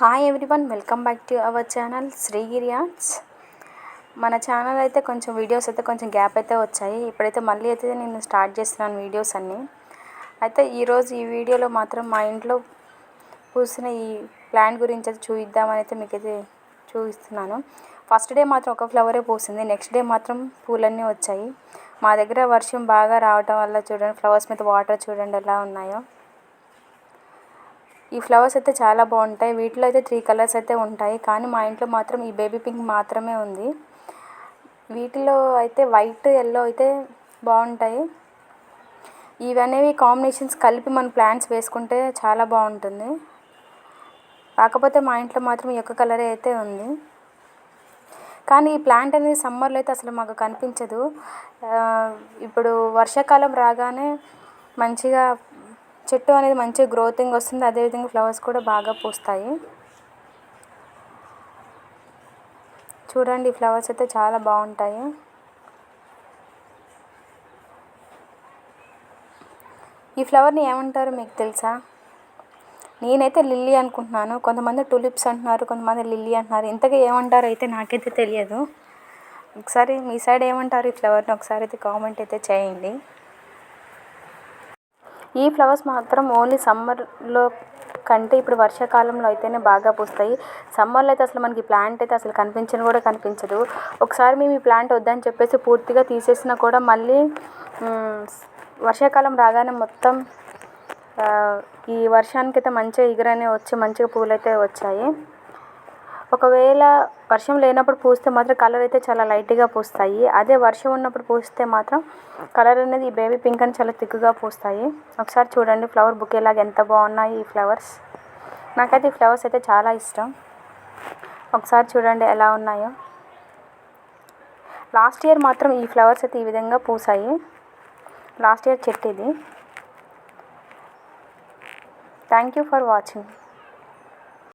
Hi everyone welcome back to our channel Srigiri arts మన channel అయితే కొంచెం videos అయితే కొంచెం గ్యాప్ అయితే వచ్చాయి. ఇప్పుడైతే మళ్ళీ అయితే నేను స్టార్ట్ చేస్తున్నాను వీడియోస్ అన్నీ. అయితే ఈరోజు ఈ వీడియోలో మాత్రం మా ఇంట్లో పూసిన ఈ ప్లాంట్ గురించి అయితే చూపిద్దామని అయితే మీకైతే చూపిస్తున్నాను ఫస్ట్ డే మాత్రం ఒక ఫ్లవరే పూసింది. నెక్స్ట్ డే మాత్రం పూలన్నీ వచ్చాయి. మా దగ్గర వర్షం బాగా రావటం వల్ల చూడండి ఫ్లవర్స్ మీద వాటర్ చూడండి ఎలా ఉన్నాయో. ఈ ఫ్లవర్స్ అయితే చాలా బాగుంటాయి. వీటిలో అయితే త్రీ కలర్స్ అయితే ఉంటాయి. కానీ మా ఇంట్లో మాత్రం ఈ బేబీ పింక్ మాత్రమే ఉంది. వీటిలో అయితే వైట్ ఎల్లో అయితే బాగుంటాయి. ఇవనేవి కాంబినేషన్స్ కలిపి మన ప్లాంట్స్ వేసుకుంటే చాలా బాగుంటుంది. కాకపోతే మా ఇంట్లో మాత్రం ఈ యొక్క కలరే అయితే ఉంది. కానీ ఈ ప్లాంట్ అనేది సమ్మర్లో అయితే అసలు మాకు కనిపించదు. ఇప్పుడు వర్షాకాలం రాగానే మంచిగా చెట్టు అనేది మంచిగా గ్రోతింగ్ వస్తుంది. అదేవిధంగా ఫ్లవర్స్ కూడా బాగా పూస్తాయి. చూడండి ఫ్లవర్స్ అయితే చాలా బాగుంటాయి. ఈ ఫ్లవర్ని ఏమంటారు మీకు తెలుసా? నేనైతే లిల్లీ అనుకుంటున్నాను. కొంతమంది టులిప్స్ అంటున్నారు కొంతమంది లిల్లీ అంటున్నారు. ఇంతగా ఏమంటారు అయితే నాకైతే తెలియదు. ఒకసారి మీ సైడ్ ఏమంటారు ఈ ఫ్లవర్ని ఒకసారి అయితే కామెంట్ అయితే చేయండి. ఈ ఫ్లవర్స్ మాత్రం ఓన్లీ సమ్మర్లో కంటే ఇప్పుడు వర్షాకాలంలో అయితేనే బాగా పూస్తాయి. సమ్మర్లో అయితే అసలు మనకి ప్లాంట్ అయితే అసలు కనిపించను కూడా కనిపించదు. ఒకసారి మేము ఈ ప్లాంట్ వద్దని చెప్పేసి పూర్తిగా తీసేసినా కూడా మళ్ళీ వర్షాకాలం రాగానే మొత్తం ఈ వర్షానికైతే మంచిగా ఎగురనే వచ్చి మంచిగా పూలు అయితే వచ్చాయి. ఒకవేళ వర్షం లేనప్పుడు పూస్తే మాత్రం కలర్ అయితే చాలా లైట్గా పూస్తాయి. అదే వర్షం ఉన్నప్పుడు పూస్తే మాత్రం కలర్ అనేది బేబీ పింక్ అని చాలా థిక్గా పూస్తాయి. ఒకసారి చూడండి ఫ్లవర్ బుకే లాగా ఎంత బాగున్నాయి ఈ ఫ్లవర్స్ నాకైతే ఈ ఫ్లవర్స్ అయితే చాలా ఇష్టం. ఒకసారి చూడండి ఎలా ఉన్నాయో. లాస్ట్ ఇయర్ మాత్రం ఈ ఫ్లవర్స్ అయితే ఈ విధంగా పూసాయి. లాస్ట్ ఇయర్ చెట్టు ఇది థ్యాంక్ యూ ఫర్ వాచింగ్